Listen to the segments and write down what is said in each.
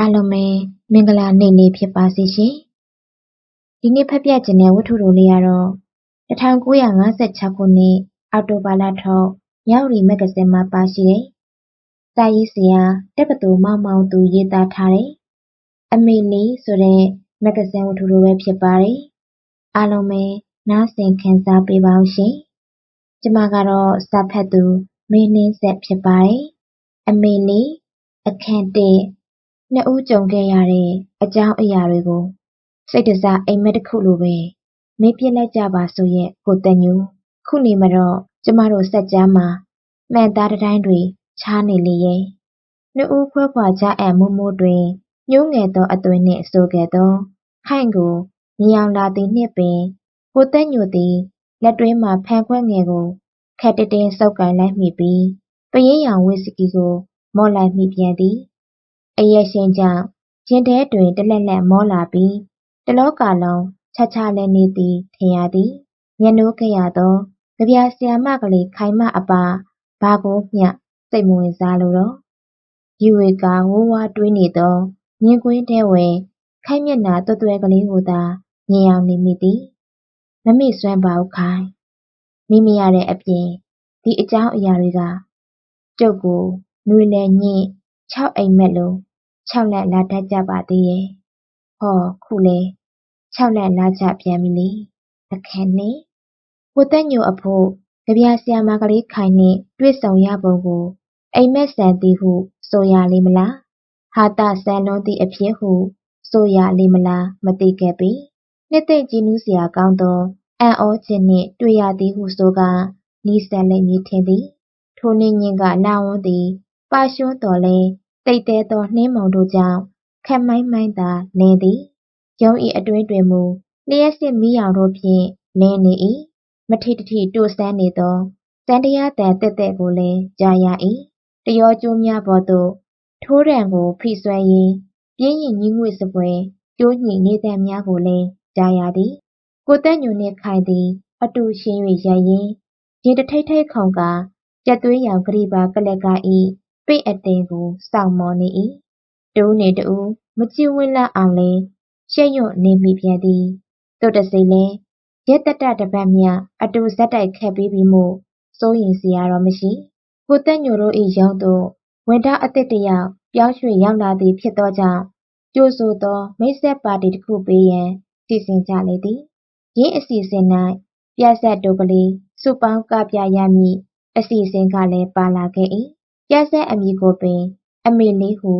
အားလုံးပဲမင်္ဂလာနေ့လေးဖြစ်ပါစေရှင်။ဒီနေ့ဖတ်ပြခြင်းတဲ့ဝတ္ထုတိုလေးကတော့1956ခုနှစ်အောက်တိုဘာလထုတ်မြောက်ရီမဂ္ဂဇင်းမှာပါရှိတဲ့စာရေးဆရာတက်ပတူမောင်မောင်သူရေးသားထားတဲ့အမေလီဆိုတဲ့မဂ္ဂဇင်းဝတ္ထုတိုပဲဖြစ်ပါတယ်။အားလုံးပဲနားဆင်ခံစားပေးပါအောင်ရှင်။ကျွန်မကတော့စာဖတ်သူမင်းနှင်းဆက်ဖြစ်ပါတယ်။အမေလီအခန်းတစ် နှစ်ဦးကြုံခဲ့ရတဲ့အကြောင်းအရာတွေကို စိတ်တစအိပ်မက်တခုလိုပဲ မေ့ပစ်လိုက်ကြပါစို့ရဲ့ကိုသက်ညို။ခုနေမှာတော့ကျမတို့စပ်ကြားမှာမှန်သားတံတိုင်းတွေခြားနေလေရဲ့။နှစ်ဦးခွဲခွာကြအံ့မိုးမိုးတွင်ညှိုးငယ်သောအသွင်နှင့်ဆိုခဲ့သော ခိုင့်ကိုမြင်ယောင်လာသည်နှင့်ပင်ကိုသက်ညိုသည်လက်တွင်းမှဖန်ခွက်ငယ်ကိုခပ်တင်းတင်းဆုပ်ကိုင်လိုက်မိပြီးပယင်းရောင်ဝစ်စကီကိုမော့လိုက်မိပြန်သည်။ အရက်ရှိန်ကြောင့်ရင်ထဲတွင်တလက်လက်မောလာပြီးတလောကလုံးခြားခြားလဲနေသည်ထင်ရသည်။မျက်နှိုးခဲ့ရသောကဗျာဆရာမကလေးခိုင်မအပါဘာကိုမျှစိတ်မဝင်စားလိုတော့။ရီဝေကာဝိုးဝါးတွေးနေသောမြင်ကွင်းထဲဝင်ခိုင်မျက်နှာသွယ်သွယ်ကလေးကိုသာမြင်ယောင်နေမိသည်။မမေ့စွမ်းပါဘူးခိုင်။မိမရတဲ့အပြင်ဒီအကြောင်းအရာတွေကကျုပ်ကိုနွေလယ်ညှင့်ခြောက်အိပ်မက်လို ခြောက်လှန့်လာတတ်ကြပါသေးရဲ့။ဟောခုလည်းခြောက်လှန့်လာကြပြန်ပြီလေ။အခန်းနှစ်ကိုသက်ညိုအဖို့ကဗျာဆရာမကလေးခိုင်နှင့်တွေ့ဆုံရပုံကိုအိပ်မက်ဆန်သည်ဟုဆိုရလေမလား။ဟာသဆန်လွန်းသည့်အဖြစ်ဟုဆိုရလေမလားမသိခဲ့ပေ။နှစ်သိမ့်ကြည်နူးစရာကောင်းသောအံ့ဩခြင်းနှင့်တွေ့ရသည်ဟုဆိုကာနီးစပ်လိမ့်မည်ထင်သည်။ထိုနေ့ညဉ့်ကလဝန်းသည်ပါရွှန်းသော်လ ည်းသိပ်သည်းသောနှင်းမုန်တို့ကြောင့်ခပ်မှိုင်းမှိုင်းသာလင်းသည်။ရုံး၏အတွင်းတွင်မူလျှပ်စစ်မီးရောင်တို့ဖြင့်လင်းနေ၏။မထိတထိတို့ဆန်းနေသောစန္ဒယားသံသက်သက်ကိုလည်းကြားရ၏။တယောကြိုးများပေါ်သို့ထိုးတံကိုဖိဆွဲရင်းပြင်းရည်ငြီးငွေ့စဖွယ်ကြိုးညှိနေသံများကိုလည်းကြားရသည်။ကိုသက်ညိုနှင့်ခိုင်သည် အတူယှဉ်၍ရပ်ရင်းရင်တထိပ်ထိပ်ခုန်ကာကြက်သွေးရောင်ကတိပါကလက်က၏ပိ တ်အတင်ကိုစောင့်မော်နေ၏။တဦးနှင့်တဦးမကျစ်ဝံ့လှအောင်လည်းရှက်ရွံ့နေမိပြန်သည်။သို့တဆိတ်လည်းရက်သတ္တတစ်ပတ်မျှအတူဆက်တိုက်ခတ်ပြီးပြီမို့စိုးရိမ်စရာတော့မရှိ။ကိုသက်ညိုတို့၏ရုံးသို့ဝန်ထမ်းအသစ်တစ်ယောက်ပြောင်းရွှေ့ရောက်လာသည်ဖြစ်သောကြောင့်ကြိုဆိုသောမိတ်ဆက်ပါတီတစ်ခုပေးရန်စီစဉ်ကြလေသည်။ယင်းအစီအစဉ်၌ပြဇာတ်တိုကလေးစုပေါင်းကပြရမည့်အစီအစဉ်ကလည်းပါလာခဲ့၏။ ပြဇာတ်အမည်ကိုပင် အမေလေးဟု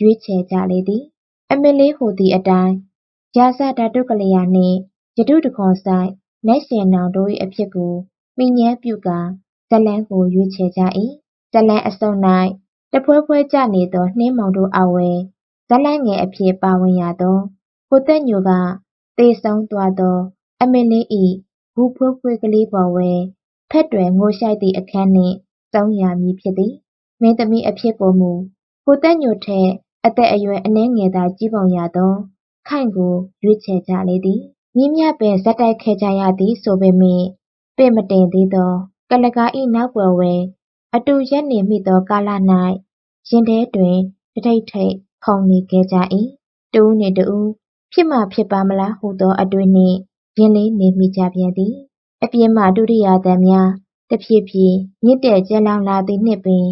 ရွေးချယ်ကြလေသည်။အမေလေးဟူသည့်အတိုင်းရာဇဓာတုကလျာနှင့်ယတုတခွန်စိုက်နတ်ရှင်နောင်တို့၏အဖြစ်ကိုမှီညမ်းပြုကာဇာတ်လမ်းကိုရွေးချယ်ကြ၏။ဇာတ်လမ်းအဆုံး၌တဖွဲဖွဲကျနေသောနှင်းမုန်တို့အောက်ဝယ်ဇာတ်လမ်းငယ်အဖြစ်ပါဝင်ရသောကိုသက်ညိုကသေဆုံးသွားသော အမေလေး၏ဂူဖွေးဖွေးကလေးပေါ်ဝယ်ဖက်တွယ်ငိုရှိုက်သည့်အခန်းနှင့်ဆုံးရာမည်ဖြစ်သည်။ မင်းသမီးအဖြစ်ကိုမူကိုသက်ညိုထက်အသက်အရွယ်အနည်းငယ်သာကြီးပုံရသောခိုင့်ကိုရွေးချယ်ကြလေသည်။မြင်းမြပင်ဇက်တိုက်ခဲ့ကြရသည်ဆိုပေမယ့်ပင့်မတင်သေးသောကလကာ၏နောက်ကွယ်ဝယ်အတူရပ်နေမိသောကာလ၌ရင်ထဲတွင်တထိပ်ထိပ်ခုန်နေခဲ့ကြ၏။တဦးနှင့်တဦးဖြစ်မှဖြစ်ပါမလားဟုသောအတွေးနှင့်ရင်လေးနေမိကြပြန်သည်။အပြင်မှဒုတိယသံများတဖြည်းဖြည်းမြင့်တက်ကျယ်လောင်လာသည်နှင့်ပင်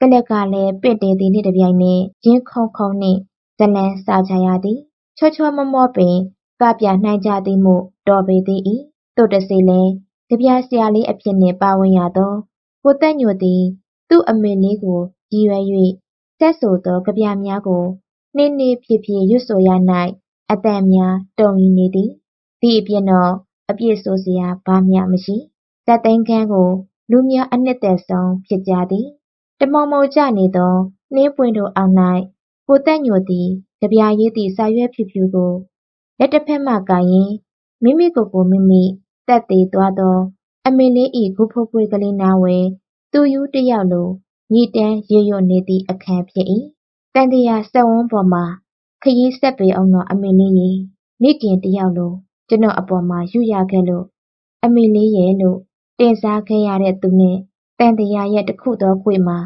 ကလက်ကလည်းပင့်တင်သည်နှင့်တပြိုင်နက်ရင်ခုန်ခုန်နှင့်ဇလံစကြရသည်။ချောချောမောမောပင်ကပြနိုင်ကြသည်မို့တော်ပေသေး၏။သို့တစေလည်းကဗျာဆရာလေးအဖြစ်နှင့်ပါဝင်ရသော ကိုသက်ညိုသည် သူ့အမေလေးကိုရည်ရွယ်၍ဆက်ဆိုသောကဗျာများကိုနှေးနှေးဖြည်းဖြည်းရွတ်ဆိုရ၌အသံများတုန်လှုပ်နေသည်။ဒီအပြင်တော့အပြစ်ဆိုစရာဘာမျှမရှိ။ဇာတ်သိမ်းခန်းကို လူများအနှစ်သက်ဆုံးဖြစ်ကြသည်။ တမောင်မောင်ကျနေသော နှင်းပွင့်တို့အောက်၌ကိုသက်ညိုသည် ကဗျာရေးသည့် စာရွက်ဖြူဖြူကို လက်တဘက်မှကိုင်ရင်း မိမိကိုယ်ကိုမိမိသတ်သေသွားသော အမေလေး၏ဂူဖွေးဖွေးကလေးနားဝယ် သူရူးတစ်ယောက်လို မြည်တမ်းရွတ်ရွတ်နေသည့် အခန်းဖြစ်၏။သံသရာစက်ဝန်းပေါ်မှာ ခရီးဆက်ပေဦးနော် အမေလေးရေ။မိခင်တစ်ယောက်လို ကျွန်တော့်အပေါ်မှာ ယုရခဲ့လို့ အမေလေးရယ်လို့ တင်စားခဲ့ရတဲ့သူနဲ့ သံသရာရဲ့တစ်ခုသောခွေမှာ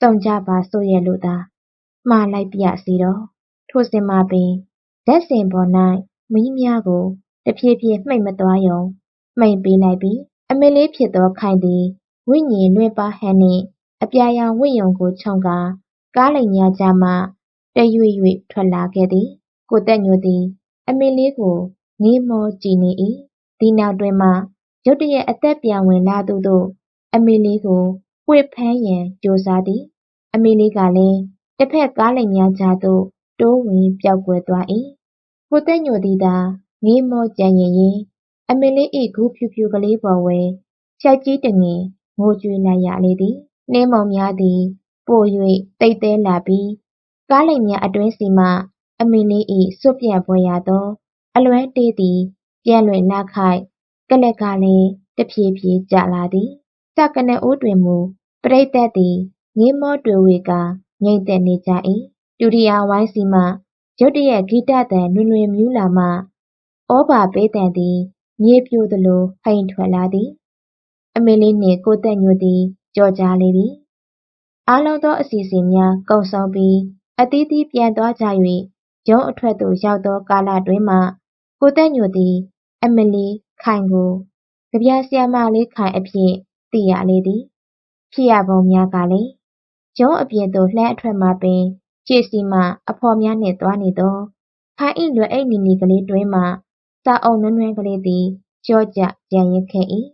စုံကြပါစို့ရဲ့လို့သာမှားလိုက်ပါရစေတော့ထိုစဉ်မှာပင်ဇက်စင်ပေါ်၌မီးများကိုတဖြည်းဖြည်းမှိတ်မသွားရုံမှိန်ပေးလိုက်ပြီးအမေလေးဖြစ်သောခိုင်သည်ဝိညာဉ်လွင့်ပါဟန်နှင့်အပြာရောင်ဝိယုံကိုခြုံကာကားလိမ်များကြားမှတရွေ့ရွေ့ထွက်လာခဲ့သည် ကိုတက်ညိုသည် အမေလေးကိုငေးမောကြည့်နေ၏ဒီနောက်တွင်မှရုတ်တရက်အသက်ပြန်ဝင်လာသူသို့ အမေလေးကိုဝှေ့ဖမ်းရန်ကြိုးစားသည်အမေလေးကလည်းတစ်ဖက်ကားလိမ်များကြားသို့တိုးဝင်ပျောက်ကွယ်သွား၏ကိုတက်ညိုသည်သာငေးမောကြံ့ရင်ရင်အမေလေး၏ဂူဖြူဖြူကလေးပေါ်ဝဲဖြတ်ကြီးတငင်ငိုကြွေးလိုက်ရလေသည်နှင်းမုံများသည်ပို၍တိတ်သေးလာပြီးကားလိမ်များအတွင်းစီမှအမေလေး၏စွတ်ပြန့်ပွဲရသော အလွမ်းတေးသည်ပြန်လွင်လာခိုက်ကလက်ကလည်းတဖြည်းဖြည်းကျလာသည် စကနအိုးတွင်မူပရိသတ်သည်ငေးမောတွေဝေကာငြိမ်သက်နေကြ၏ဒုတိယဝိုင်းစီမှရုတ်တရက်ဂီတသံလွင်လွင်မြူးလာမှဩဘာပေးသံသည်မြေပြိုသလိုဟိန်ထွက်လာသည် အမေလေးနှင့်ကိုသက်ညိုသည်ကြော်ကြားလေသည်အားလုံးသောအစီအစဉ်များကုန်ဆုံးပြီးအသီးသီးပြန်သွားကြ၍ရုံးအထွက်သို့ရောက်သောကာလတွင်မှကိုသက်ညိုသည် အမလီခိုင်ကိုကြပြဆရာမလေးခိုင်အဖြစ် သိရလေသည်ဖြစ်ရပုံများကလည်းရုံးအပြင်သို့လှမ်းအထွက်မှပင်ခြေစီမှအဖော်များနှင့်သွားနေသောခိုင်၏လွယ်အိတ်နီနီကလေးတွင်မှစာအုပ်နွမ်းနွမ်းကလေးသည်ကြော့ကျကြံရစ်ခဲ့၏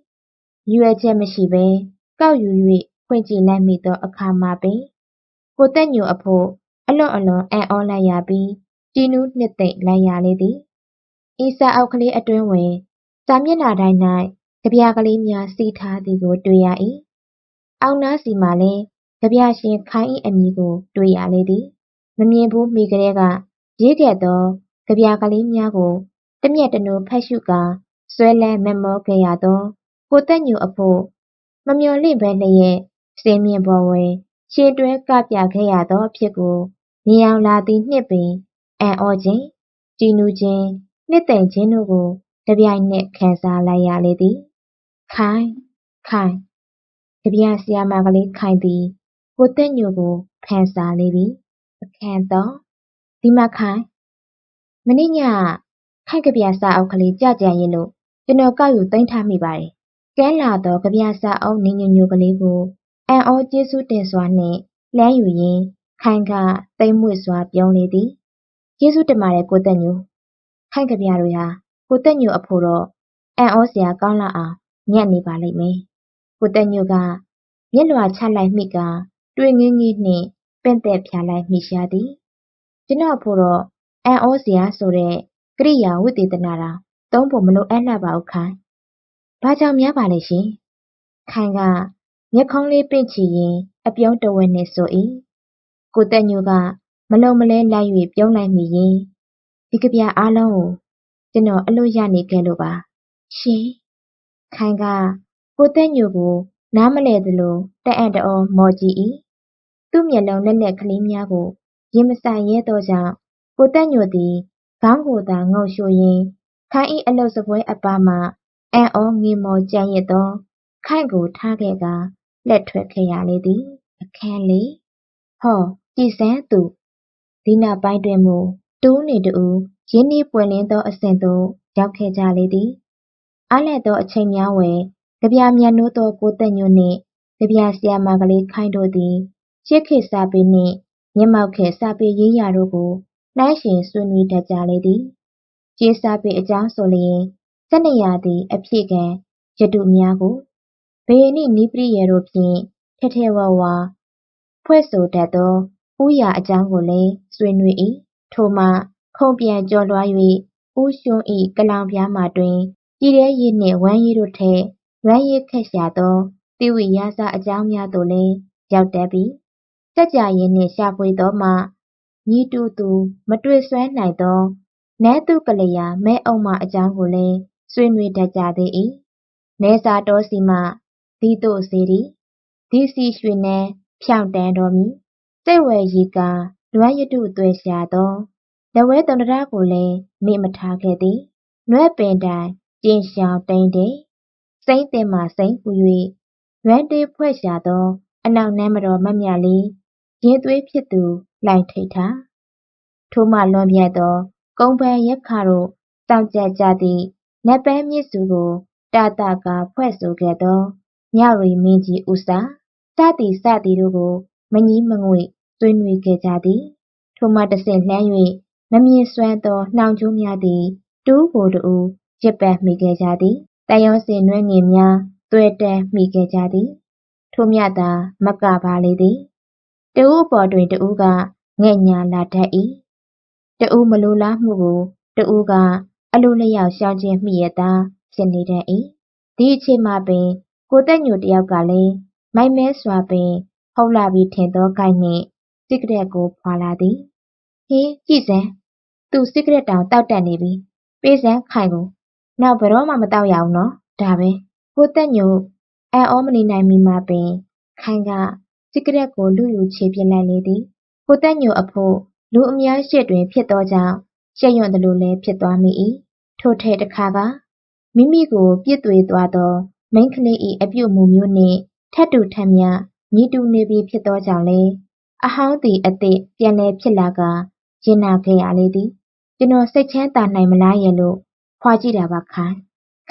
ရွယ်ချက်မရှိဘဲကောက်ယူ၍ဖွင့်ကြည့်လိုက်မိသောအခါမှာပင်ကိုသက်ညိုအဖို့အလွန်အလွန်အံ့ဩလိုက်ရပြီးကြည်နူးနှစ်သိမ့်လိုက်ရလေသည်ဤစာအုပ်ကလေးအတွင်းဝင်စာမျက်နှာတိုင်း၌ ကြပြကလေးများစီးထားသည်ကို တွေ့ရ၏အောက်နားစီမှာလည်းကြပြရှင်ခိုင်၏အမည်ကို တွေ့ရလေသည်မမြင်ဘူးမိကလေးကရေးခဲ့သောကြပြကလေးများကိုတမျက်တနိုးဖတ်ရှုကာဆွဲလန်းမမောခဲ့ရသောကိုသက်ညိုအဖို့မမျော်လင့်ဘဲလျက်စင်မြင့်ပေါ်ဝဲခြေတွဲကပြခဲ့ရသောအဖြစ်ကိုမြင်အောင်လာသည့်နှစ်ပင်အံ့ဩခြင်းကြည်နူးခြင်းနှစ်သိမ့်ခြင်းတို့ကိုတပြိုင်နက်ခံစားလိုက်ရလေသည် ခိုင်ခိုင်ကြပြဆရာမကလေးခိုင်သည် ကိုသက်ညိုကိုဖန်ဆာလေသည်အခန်းတော့ဒီမှာခိုင်မနေ့ညခိုင်ကြပြစာအုပ်ကလေးကြကြရင်လို့ကျွန်တော်ကောက်ယူသိမ်းထားမိပါတယ်ကဲလာသောကြပြစာအုပ်နင်းညညိုကလေးကိုအံ့ဩကျေးဇူးတင်စွာနှင့်လမ်းယူရင်းခိုင်ကသိမ့်မွေ့စွာပြောလေသည်ကျေးဇူးတင်ပါတယ်ကိုသက်ညိုခိုင်ကြပြတွေဟာကိုသက်ညိုအဖို့တော့အံ့ဩစရာကောင်းလာအောင် ညံ့နေပါလိမ့်မယ်ကိုသက်ညိုကမျက်လွှာချလိုက်မိကတွေ့ငင်းငင်းနှင့်ပင့်သက်ဖြာလိုက်မိရှာသည်ကျွန်တော်ဖို့တော့အံ့ဩစရာဆိုတဲ့ကရိယာဝိသေသနာတာသုံးဖို့မလိုအပ်လှပါဘူးခိုင်ဘာကြောင့်များပါလဲရှင်ခိုင်ကမျက်ခုံးလေးပင့်ချီရင်အပြုံးတဝက်နဲ့ဆို၏ကိုတက်ညိုကမလုံမလဲလိုက်၍ပြုံးလိုက်မိရင်ဒီကပြအားလုံးကိုကျွန်တော်အလို့ရနေခဲ့လို့ပါရှင် ခိုင်က ကိုတက်ညိုကို နားမလဲသလို တအံ့တအောမော်ကြည့်၏သူ့မျက်လုံးလက်လက်ကလေးများကို ရင်မဆိုင်ရဲသောကြောင့် ကိုတက်ညိုသည် ခေါင်းကိုသာ ငုံရှို့ရင်း ခိုင်၏အလုတ်စပွဲအပါမှအံ့ဩငေမောကြံ့ရစ်သော ခိုင့်ကို ထားခဲ့ကာ လက်ထွက်ခဲ့ရလေသည် အခန်းလေးဟော ကြည်စမ်းသူ ဒီနောက်ပိုင်းတွင်မူတူးနေတူရင်းနှီးပွင့်လင်းသောအဆင့်သို့ ရောက်ခဲ့ကြလေသည် အားလက်သောအချိန်များဝယ်ကြပြမြတ်နိုးသောကိုသက်ညွန့်နှင့်ကြပြဆရာမကလေးခိုင်းတို့သည်ရှစ်ခေတ်စာပေနှင့်မျက်မှောက်ခေတ်စာပေရေးရာတို့ကိုနှိုင်းယှဉ်ဆွေးနွေးတတ်ကြလေသည်ကျေးစာပေအကြောင်းဆိုလျင်၁၂ရာသီအဖြည့်ခံယတုများကိုဘေနိနိပရိယေတို့ဖြင့်ထဲထဲဝဝဖွဲ့ဆိုတတ်သောဥယာအကြောင်းကိုလည်းဆွေးနွေး၏ထိုမှခုံပြန်ကြော်လွှား၍ဥရွှွန်း၏ကလောင်ပြားမှတွင် ပြည်ထဲရည်နှင့် ဝမ်းရည်တို့ထက်ဝမ်းရည်ခက်ရှာသောတိဝိယာစအကြောင်းများသို့လည်း ရောက်တတ်ပြီးစัจ जा ရည်နှင့် ရှာဖွေသောမှညီတူသူ မတွေ့ဆွဲနိုင်သော နန်းသူကလျာမဲအုံမအကြောင်းကိုလည်း ဆွေးနွေးတတ်ကြသေး၏မဲစာတော်စီမှဒီတို့စေရီဒီစီရွှေနန်းဖြောင့်တန်းတော်မူ စိတ်ဝယ်ရီကာ လွမ်းရတုသွဲရှာသော လက်ဝဲတုံတရကိုလည်း မေ့မထားခဲ့သည်နွဲ့ပင်တိုင် ကျင်ရှောင်တိန်တဲ့စိမ့်တင်မှစိမ့်ဟူ၍လွမ်းတေးဖွဲ့ရှာသောအနောက်နမ်းမတော်မတ်မြလေးရင်သွေးဖြစ်သူလိုင်ထိတ်ထားထိုမှလွန်ပြတ်သောကုန်းပန်းရက်ခတို့စောင့်ကြကြသည့်နတ်ပန်းမြစ်စုကိုတာတာကဖွဲ့ဆိုခဲ့သောမြရီမင်းကြီးဥစာစသည်စသည်တို့ကိုမငီးမငွေ့ဆွေးနွေးခဲ့ကြသည်ထိုမှတဆင့်လှမ်း၍မမြင်စွမ်းသောနှောင်ကြိုးများသည်တူးကိုတူး ရစ်ပတ်မိခဲ့ကြသည်တယုံစင်နွဲငင်များသွဲတန်းမိခဲ့ကြသည် ထိုမြသာမကပါလေသည်တဦးအပေါ်တွင်တဦးကငဲ့ညာလာတတ်၏တဦးမလိုလားမှုကိုတဦးကအလိုလျောက်ရှောင်ကျဉ်မိရသာဖြစ်နေတတ်၏ဒီအချိန်မှပင်ကိုတက်ညိုတယောက်ကလည်းမိုက်မဲစွာပင်ဟုတ်လာပြီးထင်သောကိုက်နှင့်စိကရက်ကိုဖွာလာသည်ဟင်းကြည့်စမ်းသူစိကရက်တောင်တောက်တက်နေပြီပေးစမ်းခိုင်ကို နောက်ဘယ်တော့မှမတောက်ရအောင်နော်ဒါပဲကိုတက်ညိုအံ့ဩမနေနိုင်မီမှာပင် ခိုင်ကစိကရက်ကိုလူယူချေပစ်လိုက်လေသည်ကိုတက်ညိုအဖို့လူအများရှေ့တွင် ဖြစ်သောကြောင့်ရှက်ရွံ့သလိုလည်းဖြစ်သွားမိ၏ထိုထဲတခါကမိမိကိုပြစ်သွေသွားသောမိန်းကလေး၏အပြုအမူမျိုးနှင့်ထပ်တူထပ်မျှညီတူနေပြီဖြစ်သောကြောင့်လည်းအဟောင်းသည်အသစ်ပြန်လည်ဖြစ်လာကာရင်နာခဲ့ရလေသည်ကျွန်တော်စိတ်ချမ်းသာနိုင်မလားရဲ့လို့ ဖွာကြည့်တာပါခိုင်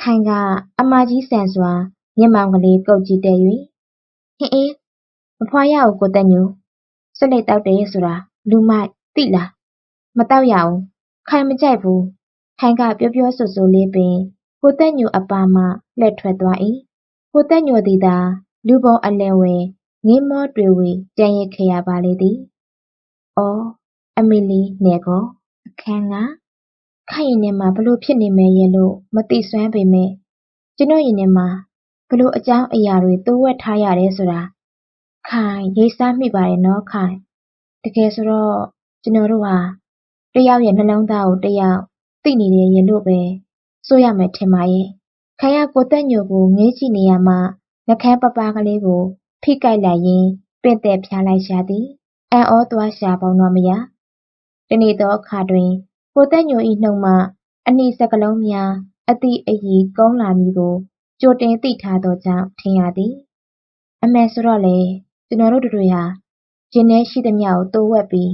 ခိုင်ကအမကြီးဆန်စွာမျက်မှောင်ကလေးကုတ်ကြည့်တဲ့၍ဟင်းအင်းမဖွာရဘူးကိုတက်ညိုဆက်လက်တောက်တယ်ဆိုတာလူမိုက်သိလားမတောက်ရဘူးခိုင်မကြိုက်ဘူးခိုင်ကပြောပြောဆိုဆိုလေးပင်ကိုတက်ညိုအပါမှလှည့်ထွက်သွား၏ကိုတက်ညိုသည်သာလူပုံအလယ်ဝင်ငင်းမောတွေဝေကြံ့ရစ်ခဲ့ရပါလေသည်။အော်အမီလီနယ်ကောအခန်းက ခိုင်ရင်ထဲမှာဘလို့ဖြစ်နေမယ်ရဲ့လို့မသိစွမ်းပေမဲ့ကျွန်တော်ရင်ထဲမှာဘလို့အကြောင်းအရာတွေတိုးဝက်ထားရတယ်ဆိုတာခိုင်ရိပ်စားမိပါတယ်နော်ခိုင်တကယ်ဆိုတော့ကျွန်တော်တို့ဟာတယောက်ရဲ့နှလုံးသားကိုတယောက်သိနေတယ်ရဲ့လို့ပဲဆိုရမယ်ထင်ပါရဲ့ခိုင်ကကိုတက်ညိုကိုငေးကြည့်နေရမှနှကန်းပပကလေးကိုဖိကိုက်လိုက်ရင်းပင့်တဲ့ဖျားလိုက်ရှာသည်အံ့ဩသွားရှာပေါင်းတော့မရတနေ့သောအခါတွင် ကိုတက်ညို၏နှုတ်မှ အနီစကလုံးများအတိအယီကုန်းလာမည်ကို ကြိုတင်သိထားသောကြောင့် ထင်ရသည်အမေဆိုတော့လေကျွန်တော်တို့တွေဟာဂျင်းထဲရှိသမျှကိုတိုးဝက်ပြီး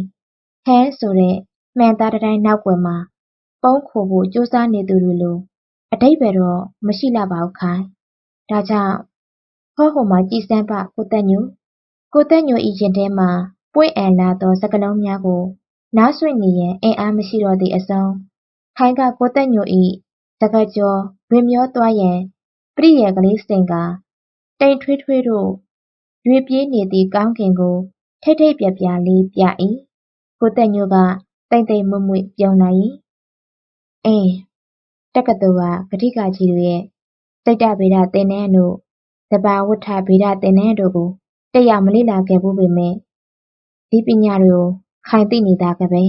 ဟဲဆိုတဲ့မှန်သားတိုင်းနောက်ွယ်မှာ ပုံးခိုဖို့ကြိုးစားနေသူတွေလိုအတိတ်ပဲတော့မရှိလာပါဘူးခိုင်ဒါကြောင့်ဟောဟိုမှာကြည်စမ်းပကိုတက်ညိုကိုတက်ညိုဤရင်ထဲမှာပွင့်အံလာသောစကလုံးများကို နားဆွင့်နေရန်အင်အားမရှိတော့သည့်အစုံခိုင်က ကိုတက်ညိုဤစကကြောဝင်မျောသွားရန် ပရိယေကလေးစင်ကတိမ်ထွေးထွေးတို့ရွေပြေးနေသည့် ကောင်းကင်ကို ထိတ်ထိတ်ပြပြလေးပြ၏ကိုတက်ညိုကတိမ်တိမ်မွမွေပြုံးလာ၏အင်း တက္ကသိုလ်ကဂတိကကြီးတို့ရဲ့ စိတ်တဗေဒသင်တန်းတို့ သဘာဝတ္ထဗေဒသင်တန်းတို့ကို တက်ရောက် မလေ့လာခဲ့ဘူးပေမဲ့ဒီပညာတွေကို ခိုင်သိနေတာကပဲ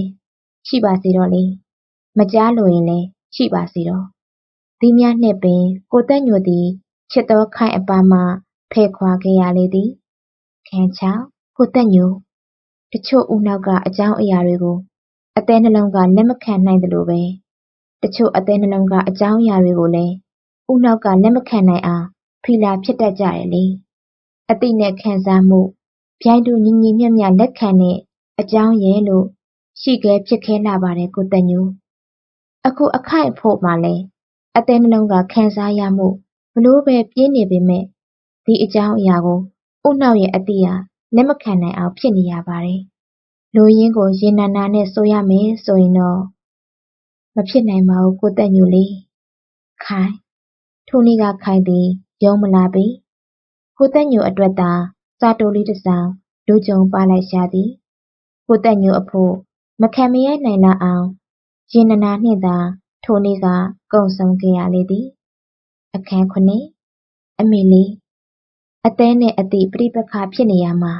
ရှိပါစေတော့လေမကြားလို့ရင်လည်းရှိပါစေတော့ဒီများနှင့်ပင်ကိုတက်ညိုသည်ချစ်သောခိုင်အပါမှဖဲခွာခဲ့ရလေသည်ခန်းချောင်းကိုတက်ညိုတချို့ဦးနောက်ကအကြောင်းအရာတွေကိုအသေးနှလုံးကလက်မခံနိုင်တယ်လို့ပဲတချို့အသေးနှလုံးကအကြောင်းအရာတွေကိုလည်းဦးနောက်ကလက်မခံနိုင်အောင်ဖီလာဖြစ်တတ်ကြတယ်လေအတိနဲ့ခံစားမှုဗျိုင်းတူညီညီမျှမျှလက်ခံတဲ့ အကြောင်းရဲ့လို့ရှိခဲဖြစ်ခဲလာပါတယ်ကိုတက်ညိုအခုအခိုက်ဖို့မှလည်းအသေးနှလုံးကခံစားရမှုဘလို့ပဲပြင်းနေပေမဲ့ဒီအကြောင်းအရာကိုဦးနှောက်ရဲ့အတိဟာလက်မခံနိုင်အောင်ဖြစ်နေရပါတယ်လူရင်းကိုရေနာနာနဲ့ဆိုရမယ်ဆိုရင်တော့မဖြစ်နိုင်ပါဘူးကိုတက်ညိုလေးခိုင်ထိုနေ့ကခိုင်သည်ရုံးမလာပေကိုတက်ညိုအတွက်သာစာတိုလေးတစ်စောင်လူကြုံပါလိုက်ရှာသည် ကိုတက်ညိုအဖို့မခံမရနိုင်လောက်အောင်ရင်နနာနှင့်သာထိုနေ့ကကုံဆုံးခဲ့ရလေသည် အခန်းခုနှစ်အမေလီအသေးနဲ့အတိပြိပခဖြစ်နေရမှာ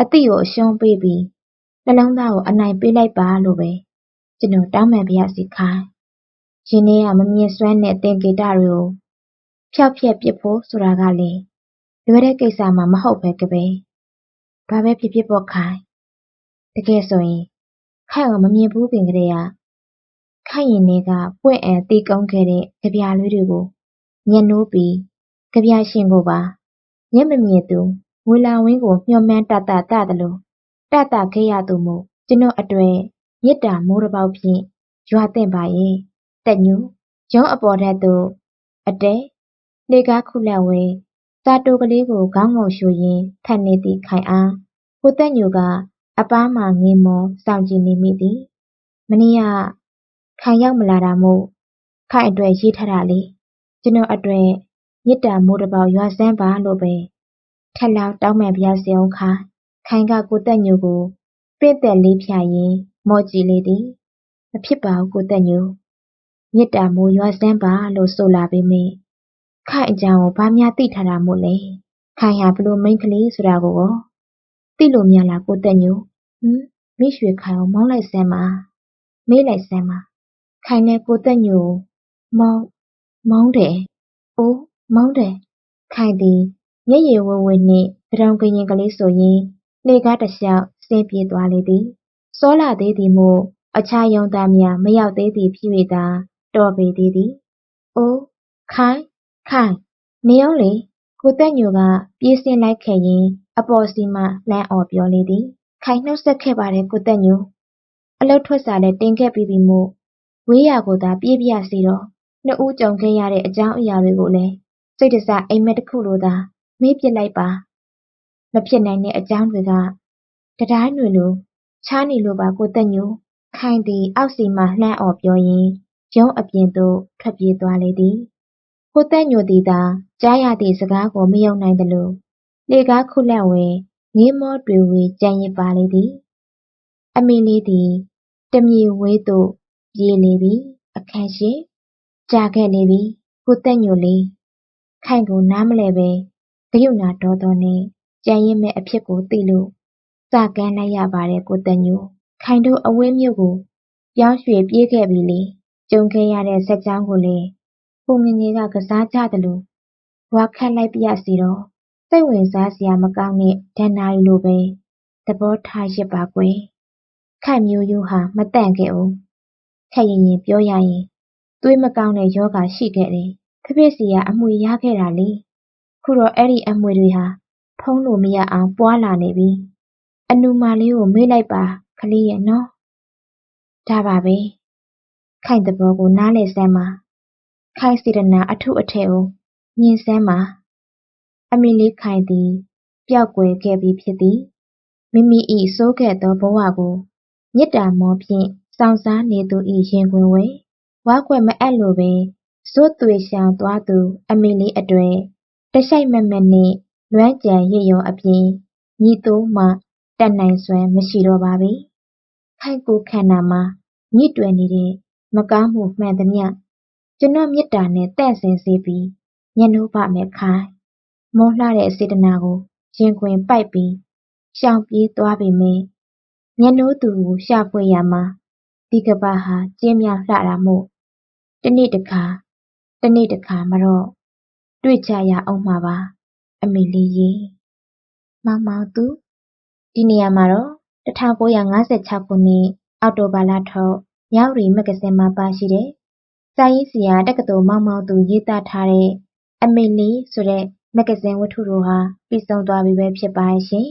အတိကိုအရှုံးပေးပြီးနှလုံးသားကိုအနိုင်ပေးလိုက်ပါလို့ပဲကျွန်တော်တောင်းပန်ပါရစေခိုင်းရင်ထဲကမမြင်စွမ်းတဲ့သင်္ကေတတွေကိုဖျောက်ဖျက်ပစ်ဖို့ဆိုတာကလည်းလွယ်တဲ့ကိစ္စမှမဟုတ်ပဲကပဲ။ဘာပဲဖြစ်ဖြစ်ပေါ့ခိုင်။ တကယ်ဆိုရင်ခိုင်ကိုမမြင်ဘူးခင်ကတည်းကခိုင်ရင်ထဲကပွင့်အံတီးကုန်းခဲ့တဲ့ကြပြလေးတွေကိုညှက်နိုးပြီးကြပြရှင်ကိုပါမျက်မမြင်သူငွေလာဝင်းကိုမျှော်မှန်းတတတသလိုတတခဲ့ရသူမို့ကျွန်တော်အတွေ့မေတ္တာမိုးတစ်ပေါက်ဖြင့်ရွာသင့်ပါရဲ့တက်ညူရုံးအပေါ်ထက်သို့အတဲလေကားခုလက်ဝဲစာတိုကလေးကိုခေါင်းငုံရှူရင်းဖတ်နေသည့်ခိုင်အားကိုတက်ညူက အပားမှငင်းမောစောင့်ကြည့်နေမိသည်မနေ့ကခိုင်ရောက်မလာတာမို့ခိုင်အတွက်ရေးထားတာလေကျွန်တော်အတွက်မေတ္တာမိုးတစ်ပေါက်ရွာစမ်းပါလို့ပဲထက်လောက်တောင်းပန်ပြစေအောင်ခါခိုင်ကကိုတက်ညူကိုပင့်သက်လေးဖြာရင်းမော့ကြည့်လေသည်မဖြစ်ပါဘူးကိုတက်ညူမေတ္တာမိုးရွာစမ်းပါလို့ဆိုလာပေမယ့်ခိုင်အကြောင်းကိုဘာများသိထားတာမို့လဲခိုင်ဟာဘလို့မိန်းကလေးဆိုတာကိုရော သိလို့များလားကိုတက်ညူဟမ်မိရွှေခိုင်ကိုမောင်းလိုက်စမ်းပါမေးလိုက်စမ်းပါခိုင်နဲ့ကိုတက်ညူကိုမောင်းမောင်းတယ်အိုးမောင်းတယ်ခိုင်သည်မျက်ရည်ဝဲဝဲနှင့်တံတောင်ကရင်ကလေးဆိုရင်းလှေကားတစ်လျှောက်ဆင်းပြေးသွားလေသည်စောလာသေးသည်မို့အခြားယုံသားများမရောက်သေးသည်ဖြစ်၍သာတော်ပေသေးသည်။အိုးခိုင်ခိုင်နေအောင်လေကိုတက်ညိုကပြေးဆင်းလိုက်ခဲ့ရင် အပေါ်စီမှလှမ်းအော်ပြောလေသည်။ခိုင်နှုတ်ဆက်ခဲ့ပါတယ်ကိုတက်ညိုအလုတ်ထွက်စာလည်းတင်ခဲ့ပြီးပြီမို့ဝေးရာကိုသာပြေးပြစီတော့နှစ်ဦးကြုံခဲ့ရတဲ့အကြောင်းအရာတွေကိုလည်းစိတ်တစအိမ်မက်တစ်ခုလိုသာမေးပြစ်လိုက်ပါမဖြစ်နိုင်တဲ့အကြောင်းတွေကတရားတွေလိုခြားနေလို့ပါကိုတက်ညိုခိုင်သည်အောက်စီမှလှမ်းအော်ပြောရင်းရုံးအပြင်သို့ထွက်ပြေးသွားလေသည်ကိုတက်ညိုသည်သာကြားရသည့်စကားကိုမယုံနိုင်သလို လေကားခုလက်ဝဲငေးမောတွေဝေကြံရစ်ပါလေသည် အမီလေးသည်တမြေဝေးသို့ပြေးလေပြီအခန်းရှိကြာခဲ့လေပြီကိုတက်ညိုလေးခိုင်ကိုနားမလဲပဲဂယုဏဒေါသောနှင့်ကြံရစ်မဲ့အဖြစ်ကိုသိလို့စကမ်းလိုက်ရပါတယ်ကိုတက်ညိုခိုင်တို့အဝေးမြို့ကိုပြောင်းရွှေ့ပြေးခဲ့ပြီလေကြုံခဲ့ရတဲ့ဇက်ကြောင်းကိုလည်းဟိုငငယ်ကကစားကြသလိုဘွားခတ်လိုက်ပြစီတော့ စိတ်ဝင်စားစရာမကောင်းတဲ့ ဒဏ္ဍာရီလိုပဲ သဘောထားရစ်ပါကွယ်ခန့်မျိုးရိုးဟာမတန့်ခဲ့အောင်ခက်ရင်ရင်ပြောရရင် သွေးမကောင်းတဲ့ယောဂရှိခဲ့တယ်ဖဖေစီက အမွေရခဲ့တာလေ ခုတော့ အဲ့ဒီအမွေတွေဟာ ဖုံးလို့မရအောင် ပွာလာနေပြီ အနူမာလေးကို မေ့လိုက်ပါ ကလေးရဲ့နော် ဒါပါပဲ ခိုင်သဘောကို နားလည်စမ်းပါ ခိုင်စေတနာ အထုအထည်ကို မြင်စမ်းပါ အမီလေးခိုင်သည် ပျောက်ကွယ်ခဲ့ပြီးဖြစ်သည်မိမိ၏စိုးခဲ့သောဘဝကိုမေတ္တာမောဖြင့်စောင့်စားနေသူ၏ရင်ခွင်ဝဲဝါကွယ်မအပ်လိုပဲဇွတ်သွေရှောင်သွားသူ အမီလေးအတွေ့တရှိုက်မက်မက်နှင့်လွမ်းကြံရစ်ရုံအပြင်ညီတိုးမှတတ်နိုင်စွမ်းမရှိတော့ပါပြီခိုင်ကိုခန္ဓာမှာညစ်တွယ်နေတဲ့မကောင်းမှုမှန်သမျှကျွန်တော်မေတ္တာနဲ့တန့်စင်စေပြီးညှနိုးပါမယ်ခိုင် မောလှတဲ့စေတနာကိုရင်ခွင်ပိုက်ပြီးရှောင်ပြေးသွားပေမယ့်ညှနိုးသူကိုရှာဖွေရမှာဒီကဘာဟာကျင်းမြောင်လှတာမို့တနေ့တခါတနေ့တခါမတော့တွေ့ကြရအောင်မှာပါအမေလေးရေမောင်မောင်သူဒီနေရာမှာတော့1956ခုနှစ်အောက်တိုဘာလထုတ်မြဝတီမဂ္ဂဇင်းမှာပါရှိတဲ့စာရေးဆရာတက္ကသိုလ်မောင်မောင်သူရေးသားထားတဲ့အမေလီဆိုတဲ့ မဂ္ဂဇင်းဝတ္ထုတို့ဟာ ပြီးဆုံးသွားပြီပဲ ဖြစ်ပါရဲ့ရှင်